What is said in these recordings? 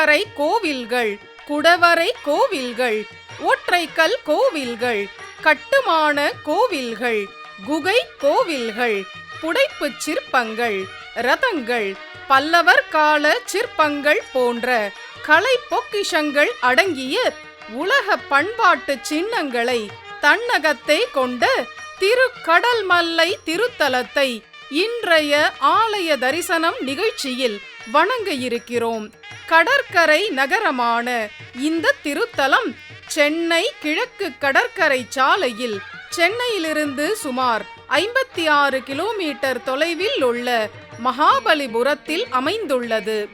கடற்கரை கோவில்கள் குடவரை கோவில்கள் ஒற்றைக்கல் கோவில்கள் கட்டுமான கோவில்கள் குகை கோவில்கள் புடைப்புச் சிற்பங்கள் ரதங்கள் பல்லவர் கால சிற்பங்கள் போன்ற கலை பொக்கிஷங்கள் அடங்கிய உலக பண்பாட்டு சின்னங்களை தன்னகத்தை கொண்ட திருக்கடல் மல்லை திருத்தலத்தை இன்றைய ஆலய தரிசனம் நிகழ்ச்சியில் வணங்க இருக்கிறோம். கடற்கரை நகரமான இந்த திருத்தலம் சென்னை கிழக்கு கடற்கரை சாலையில் சென்னையிலிருந்து சுமார் ஐம்பத்தி ஆறு கிலோமீட்டர் தொலைவில் உள்ள மகாபலிபுரத்தில் அமைந்துள்ளது.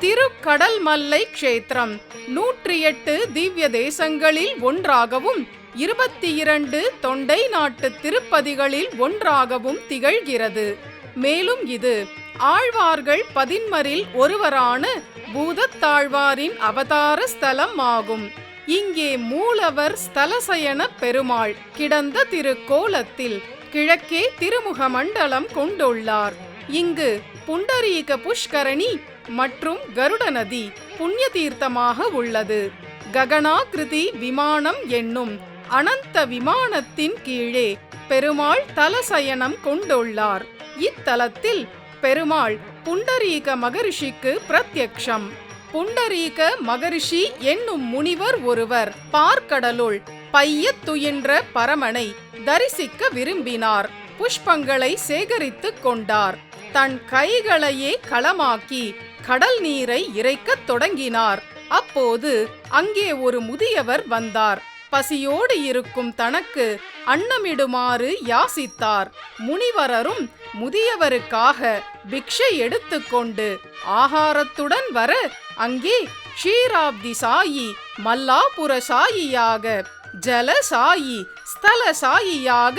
திருக்கடல் மல்லை கஷேத்திரம் நூற்றி எட்டு திவ்ய தேசங்களில் ஒன்றாகவும் இருபத்தி இரண்டு தொண்டை நாட்டு திருப்பதிகளில் ஒன்றாகவும் திகழ்கிறது. மேலும் இது ஆழ்வார்கள் பதின்மரில் ஒருவரான பூதத்தாழ்வாரின் அவதார ஸ்தலம் ஆகும் இங்கே மூலவர் ஸ்தலசயன பெருமாள் கிடந்த திருக்கோலத்தில் கிழக்கே திருமுக மண்டலம் கொண்டுள்ளார். இங்கு புண்டரீக புஷ்கரணி மற்றும் கருட நதி புண்ணிய தீர்த்தமாக உள்ளது. ககனாகிருதி விமானம் என்னும் அனந்த விமானத்தின் கீழே பெருமாள் தலசயனம் கொண்டுள்ளார். இத்தலத்தில் பெருமாள் புண்டரீக மகரிஷிக்கு பிரத்யக்ஷம். புண்டரீக மகரிஷி என்னும் முனிவர் ஒருவர் பார்க்கடலுள் பையத் துயின்ற பரமனை தரிசிக்க விரும்பினார். புஷ்பங்களை சேகரித்துக் கொண்டார். தன் கைகளையே களமாக்கி கடல் நீரை இறைக்கத் தொடங்கினார். அப்போது அங்கே ஒரு முதியவர் வந்தார். பசியோடு இருக்கும் தனக்கு அன்னமிடுமாறு யாசித்தார். முனிவரரும் முதியவருக்காக பிக்ஷை எடுத்துக்கொண்டு ஆகாரத்துடன் வர அங்கே ஷீராப்தி சாயி மல்லாபுர சாயியாக ஜல சாயி ஸ்தல சாயியாக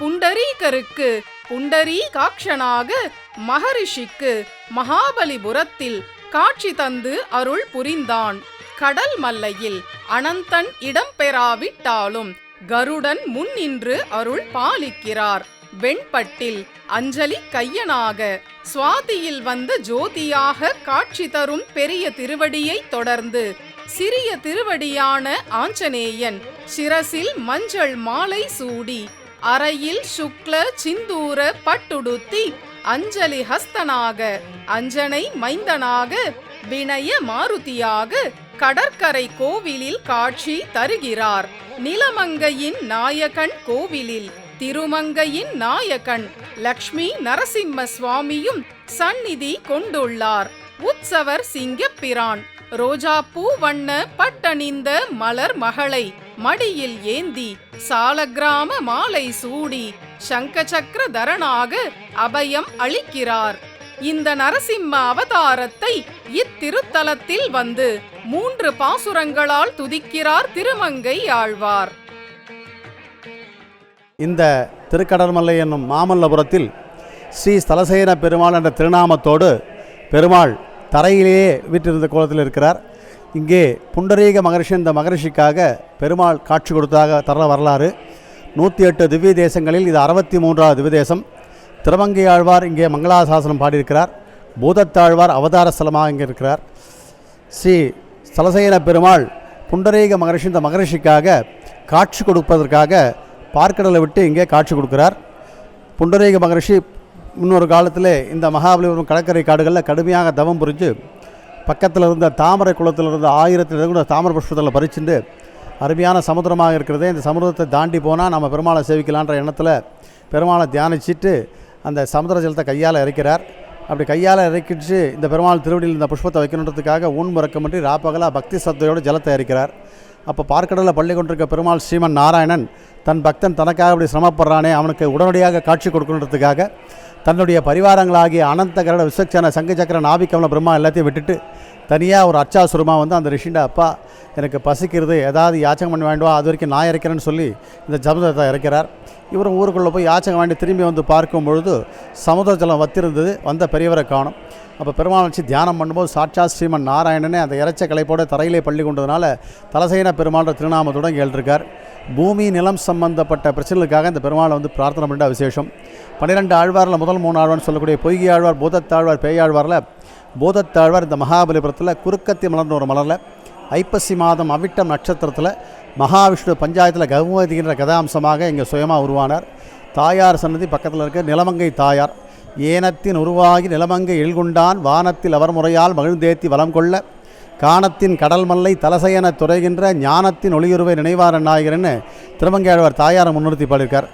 புண்டரீகருக்கு புண்டரீகாட்சனாக மகரிஷிக்கு மகாபலிபுரத்தில் காட்சி தந்து அருள் புரிந்தான். கடல் மல்லையில் அனந்தன் இடம் பெறாவிட்டாலும் கருடன் முன் நின்று அருள் பாலிக்கிறார். வெண்பட்டில் அஞ்சலி கையனாக சுவாதியில் வந்த ஜோதியாக காட்சி தரும் பெரிய திருவடியை தொடர்ந்து சிறிய திருவடியான ஆஞ்சநேயன் சிரசில் மஞ்சள் மாலை சூடி அறையில் சுக்ல சிந்தூர பட்டுடுத்தி அஞ்சலி ஹஸ்தனாக அஞ்சனை மைந்தனாக வினய மாருதியாக கடற்கரை கோவிலில் காட்சி தருகிறார். நிலமங்கையின் நாயகன் கோவிலில் திருமங்கையின் நாயகன் லக்ஷ்மி நரசிம்ம சுவாமியும் சந்நிதி கொண்டுள்ளார். உற்சவர் சிங்கப்பிரான் ரோஜாப்பூ வண்ண பட்டணிந்த மலர் மகளை மடியில் ஏந்தி சாலக்கிராம மாலை சூடி சங்கச்சக்கர தரனாக அபயம் அளிக்கிறார். இந்த நரசிம்ம அவதாரத்தை இத்திருத்தலத்தில் வந்து மூன்று பாசுரங்களால் துதிக்கிறார் திருமங்கை ஆழ்வார். இந்த திருக்கடல்மலை என்னும் மாமல்லபுரத்தில் ஸ்ரீ ஸ்தலசேன பெருமாள் என்ற திருநாமத்தோடு பெருமாள் தரையிலேயே வீற்றிருந்த கோலத்தில் இருக்கிறார். இங்கே புண்டரீக மகரிஷி இந்த மகரிஷிக்காக பெருமாள் காட்சி கொடுத்ததாக தர வரலாறு. நூற்றி எட்டு திவ்ய தேசங்களில் இது அறுபத்தி மூன்றாவது திவ்ய தேசம். திருமங்கை ஆழ்வார் இங்கே மங்களாசாசனம் பாடியிருக்கிறார். பூதத்தாழ்வார் அவதார ஸ்தலமாக இங்கே இருக்கிறார். ஸ்ரீ ஸ்தலசேன பெருமாள் புண்டரீக மகரிஷி இந்த மகரிஷிக்காக காட்சி கொடுப்பதற்காக பார்க்கடலை விட்டு இங்கே காட்சி கொடுக்கிறார். புண்டரீக மகரிஷி முன்னொரு காலத்தில் இந்த மகாபலிபுரம் கடற்கரை காடுகளில் கடுமையாக தவம் புரிஞ்சு பக்கத்தில் இருந்த தாமரை குளத்தில் இருந்த ஆயிரத்தில் கூட தாமரை புஷ்பத்தில் பறிச்சுட்டு அருமையான சமுத்திரமாக இருக்கிறதே இந்த சமுதிரத்தை தாண்டி போனால் நம்ம பெருமாளை சேவிக்கலான்ற எண்ணத்தில் பெருமாளை தியானிச்சிட்டு அந்த சமுதிர ஜலத்தை கையால் இறைக்கிறார். அப்படி கையால் இறக்கிட்டு இந்த பெருமாள் திருவடியில் இந்த புஷ்பத்தை வைக்கணுன்றதுக்காக ஊன் முறக்கமின்றி ராப்பகலா பக்தி சத்தையோடு ஜலத்தை இறைக்கிறார் அப்போ பார்க்கடலில் பள்ளி கொண்டிருக்க பெருமாள் ஸ்ரீமன் நாராயணன் தன் பக்தன் தனக்காக அப்படி சிரமப்படுறானே அவனுக்கு உடனடியாக காட்சி கொடுக்கணுன்றதுக்காக தன்னுடைய பரிவாரங்களாகிய அனந்த கரட விஸ்வக்சன சங்க சக்கர நாபிக்கமல பிரம்மா எல்லாத்தையும் விட்டுட்டு தனியாக ஒரு அச்சாசுரமாக வந்து அந்த ரிஷிண்ட அப்பா எனக்கு பசிக்கிறது ஏதாவது யாச்சகம் பண்ண வேண்டுவா அது வரைக்கும் நான் இறக்கிறேன்னு சொல்லி இந்த ஜபதத்தை இறக்கிறார். இவரும் ஊருக்குள்ளே போய் யாச்சகம் வேண்டி திரும்பி வந்து பார்க்கும் பொழுது சமுதிர ஜலம் வத்திருந்தது. வந்த பெரியவரை காணும். அப்போ பெருமாள் வச்சு தியானம் பண்ணும்போது சாட்சா ஸ்ரீமன் நாராயணனே அந்த இறைச்ச கலைப்போட தரையிலே பள்ளி கொண்டதுனால தலசேன பெருமாள் திருநாமத்துடன் கேள்றிருக்கார் பூமி நிலம் சம்பந்தப்பட்ட பிரச்சனைகளுக்காக இந்த பெருமாளை வந்து பிரார்த்தனை பண்ண விசேஷம் பன்னிரெண்டு ஆழ்வாரில் முதல் மூணு ஆழ்வார்னு சொல்லக்கூடிய பொய்கி ஆழ்வார் பூதத்தாழ்வார் பேயாழ்வாரில் பூதத்தாழ்வார் இந்த மகாபலிபுரத்தில் குறுக்கத்தி மலர்ந்த ஒரு மலரில் ஐப்பசி மாதம் அவிட்டம் நட்சத்திரத்தில் மகாவிஷ்ணு பஞ்சாயத்தில் கௌமதிங்கிற கதாம்சமாக இங்கே சுயமாக உருவானார். தாயார் சன்னதி பக்கத்தில் இருக்க நிலமங்கை தாயார். ஏனத்தின் உருவாகி நிலமங்கை எழுகுண்டான் வானத்தில் அவர் முறையால் மகிழ்ந்தேத்தி வளம் கொள்ள காணத்தின் கடல் மல்லை தலசையன துறைகின்ற ஞானத்தின் ஒளியுருவை நினைவாரன் நாயகர்னு திருமங்கையாழ்வார் தாயாரை முன்னிறுத்தி பாடியிருக்கார்.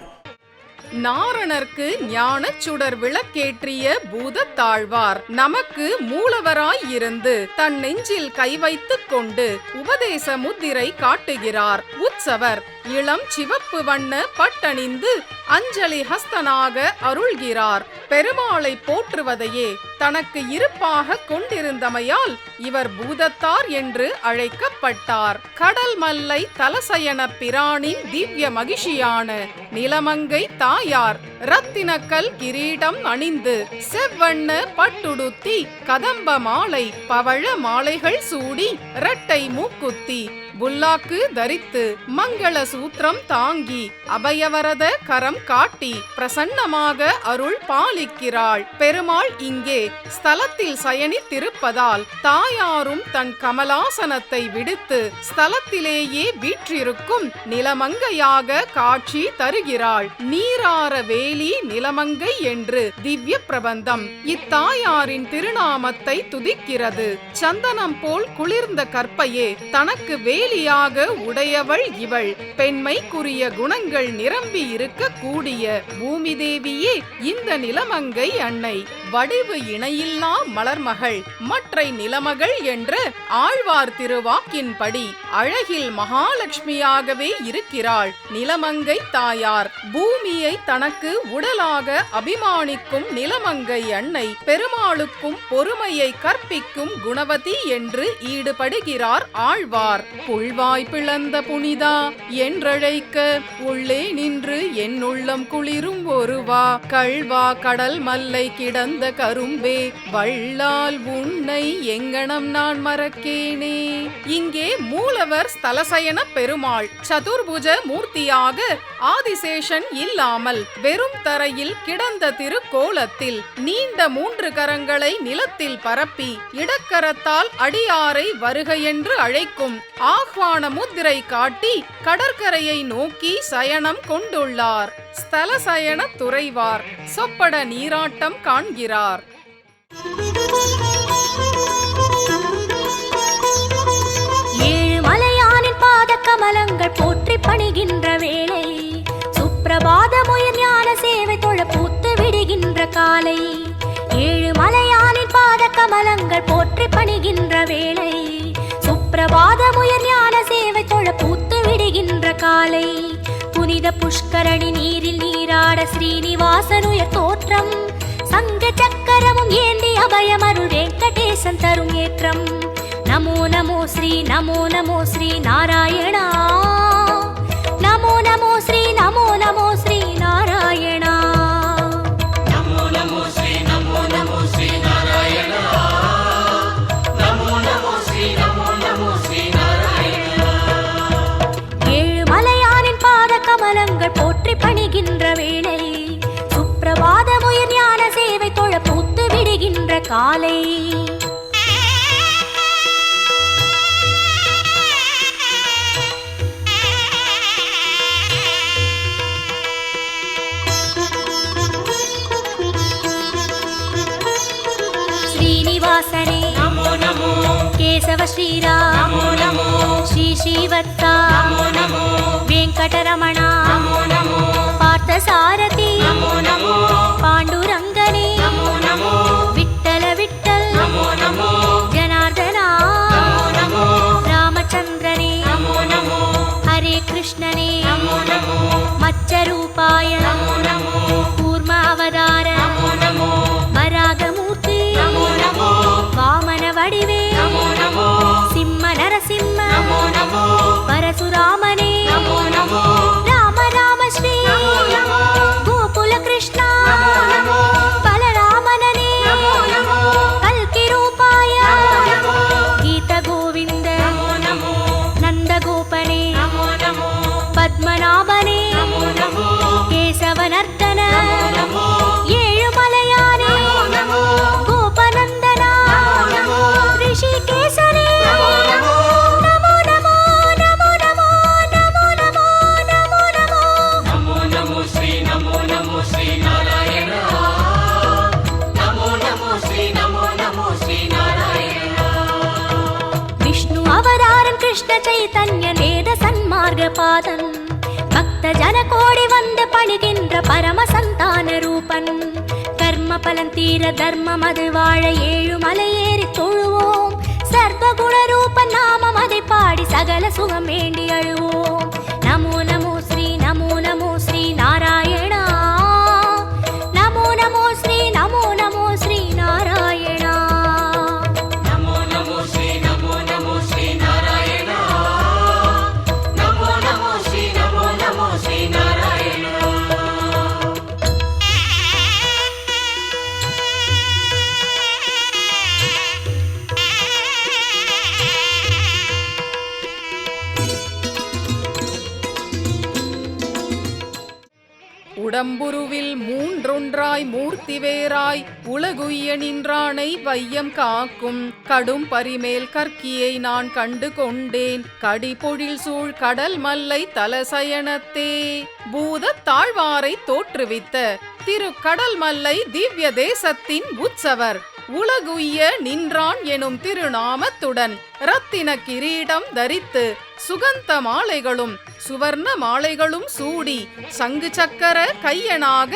நாரணர்க்கு ஞானச் சுடர் விளக்கேற்றிய பூதத்தாழ்வார். நமக்கு மூலவராய் இருந்து தன் நெஞ்சில் கை வைத்துக் கொண்டு உபதேச முத்திரை காட்டுகிறார். உற்சவர் இளம் சிவப்பு வண்ண பட்டணிந்து அஞ்சலி ஹஸ்தனாக அருள்கிறார். பெருமாளை போற்றுவதையே தனக்கு இருப்பாக கொண்டிருந்தமையால் இவர் பூதத்தார் என்று அழைக்கப்பட்டார். கடல் மல்லை தலசயன பிராணின் திவ்ய மகிஷியான நிலமங்கை தாயார் ரத்தினக்கல் கிரீடம் அணிந்து செவ்வண்ண பட்டுடுத்தி கதம்ப மாலை பவழ மாலைகள் சூடி இரட்டை மூக்குத்தி புல்லாக்கு தரித்து மங்கள சூத்திரம் தாங்கி அபயவரத கரம் காட்டி பிரசன்னமாக அருள் பாலிக்கிறாள். பெருமாள் இங்கே ஸ்தலத்தில் சயனித்திருப்பதால் தாயாரும் தன் கமலாசனத்தை விடுத்து ஸ்தலத்திலேயே வீற்றிருக்கும் நிலமங்கையாக காட்சி தருகிறாள். நீரார வேலி நிலமங்கை என்று திவ்ய பிரபந்தம் இத்தாயாரின் திருநாமத்தை துதிக்கிறது. சந்தனம் போல் குளிர்ந்த கற்பையே தனக்கு வேலியாக உடையவள் இவள். பெண்மைக்குரிய குணங்கள் நிரம்பி இருக்க கூடிய பூமி தேவியே இந்த நிலமங்கை அன்னை. வடிவு இணையில்லா மலர்மகள் மற்றை நிலமகள் என்ற ஆழ்வார் திருவாக்கின்படி அழகில் மகாலட்சுமியாகவே இருக்கிறாள். நிலமங்கை தாயார் பூமியை தனக்கு உடலாக அபிமானிக்கும் நிலமங்கை அன்னை. பெருமாளுக்கும் பொறுமையை கற்பிக்கும் குணவதி என்று ஈடுபடுகிறார் ஆழ்வார். உள்வாய் பிளந்த புனிதா என்றழைக்க உள்ளே நின்று என் உள்ளம் குளிரும் ஒருவா. கள்வா கடல் மல்லை கிடந்த கரும்பே வள்ளால் உன்னை எங்கனம் நான் மறக்கேனே. இங்கே மூலவர் ஸ்தலசயன பெருமாள் சதுர்புஜ மூர்த்தியாக ஆதிசேஷன் இல்லாமல் வெறும் தரையில் கிடந்த திருக்கோலத்தில் நீண்ட மூன்று கரங்களை நிலத்தில் பரப்பி இடக்கரத்தால் அடியாரை வருக என்று அழைக்கும் ஆஹ்வான முத்திரை காட்டி கடற்கரையை நோக்கி சயனம் கொண்டுள்ளார். ஸ்தல சயன துறைவார். சொப்பட நீராட்டம் காண்கிறார். ஏழு மலையானின் பாத கமலங்கள் போற்றி பணிகின்ற வேளை சுப்பிரபாத முயர் ஞான சேவை தொழ பூத்து விடுகின்ற காலை. ஏழு மலையானின் பாத கமலங்கள் போற்றி பணிகின்ற வேளை புஷ்கரணி நீரில் நீராட ஸ்ரீனிவாசனுயர் தோற்றம் சங்க சக்கரமும் ஏந்தி அபயமருள் வெங்கடேசன் தரும் ஏற்றம் நமோ நமோ ஸ்ரீ நமோ நமோ ஸ்ரீ நாராயணா விடுகின்ற காலை ஸ்ரீனிவாசனே நமோ நமோ கேசவ ஸ்ரீராம் நமோ நமோ ஸ்ரீ ஸ்ரீவத்தா நமோ நமோ வெங்கடரமணா நமோ நமோ பார்த்த சாரதி நமோ நமோ பாண்டுரங்கனே நமோ நமோ பாதன் பக்த ஜன கோடி வந்து பணிகின்ற பரம சந்தான ரூபன். கர்ம பலன் தீர தர்மம் அது வாழ ஏழு மலையேறி தொழுவோம். சர்வகுண ரூபன் நாமம் அதை பாடி சகல சுகம் வேண்டி அழுவோம். உடம்புருவில் மூன்றொன்றாய் மூர்த்தி வேறாய் உலகுய்ய நின்றானை வையம் காக்கும். கடும் பரிமேல் கற்கியை நான் கண்டு கொண்டேன். கடிபொழில் சூழ் கடல் மல்லை தலசயனத்தே. பூத தாழ்வாரை தோற்றுவித்த. திரு கடல் மல்லை திவ்ய தேசத்தின் உற்சவர். உலகுய்ய நின்றான் எனும் திருநாமத்துடன் ரத்தின கிரீடம் தரித்து சுகந்த மாலைகளும் சுவர்ண மாலைகளும் சூடி சங்கு சக்கர கையனாக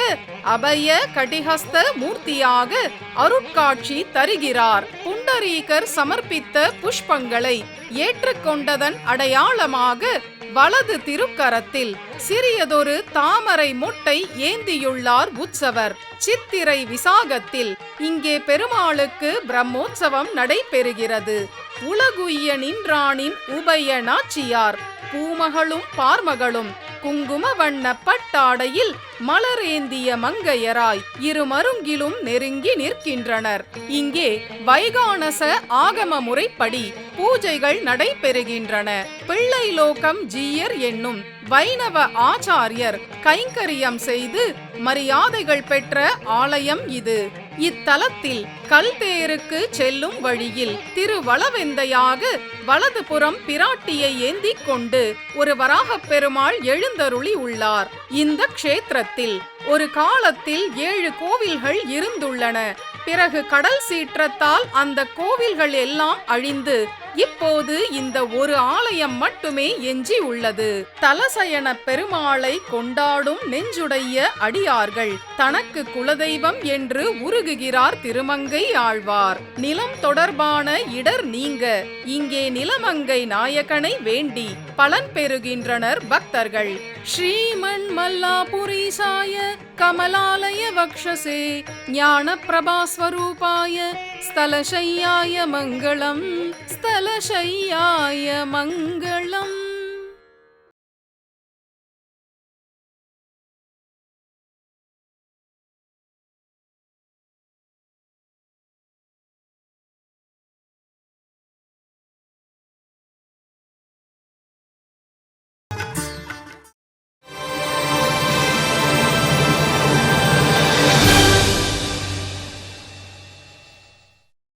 அபய கடிஹஸ்த மூர்த்தியாக அருட்காட்சி தருகிறார். புண்டரீகர் சமர்ப்பித்த புஷ்பங்களை ஏற்றுக்கொண்டதன் அடையாளமாக வலது திருக்கரத்தில் சிறியதொரு தாமரை மொட்டை ஏந்தியுள்ளார் உற்சவர். சித்திரை விசாகத்தில் இங்கே பெருமாளுக்கு பிரம்மோற்சவம் நடைபெறுகிறது. உலகுய்ய நின்றானின் உபய நாச்சியார். பூமகளும் பார்மகளும் குங்கும வண்ண பட்டாடையில் மலரேந்திய மங்கையராய் இருமருங்கிலும் நெருங்கி நிற்கின்றனர். இங்கே வைகானச ஆகம முறைப்படி பூஜைகள் நடைபெறுகின்றன. பிள்ளை லோகம் ஜீயர் என்னும் வைணவ ஆச்சாரியர் கைங்கரியம் செய்து மரியாதைகள் பெற்ற ஆலயம் இது. இத்தலத்தில் கல்தேருக்கு செல்லும் வழியில் திருவளவெந்தையாக வலதுபுறம் பிராட்டியை ஏந்திக் கொண்டு ஒரு வராகப் பெருமாள் எழுந்தருளி உள்ளார். இந்த க்ஷேத்திரத்தில் ஒரு காலத்தில் ஏழு கோவில்கள் இருந்துள்ளன. பிறகு கடல் சீற்றத்தால் அந்த கோவில்கள் எல்லாம் அழிந்து இப்போது இந்த ஒரு ஆலயம் மட்டுமே எஞ்சி உள்ளது. தலசயன பெருமாளை கொண்டாடும் நெஞ்சுடைய அடியார்கள் தனக்கு குலதெய்வம் என்று உருகுகிறார் திருமங்கை ஆழ்வார். நிலம் தொடர்பான இடர் நீங்க. இங்கே நிலமங்கை நாயகனை வேண்டி பலன் பெறுகின்றனர் பக்தர்கள். ஸ்ரீமன் மல்லாபுரீசாய கமலாலய வக்ஷசே ஞான பிரபாஸ்வரூபாய ஸ்தலசையாய மங்களம் ஸ்தலசையாய மங்களம்.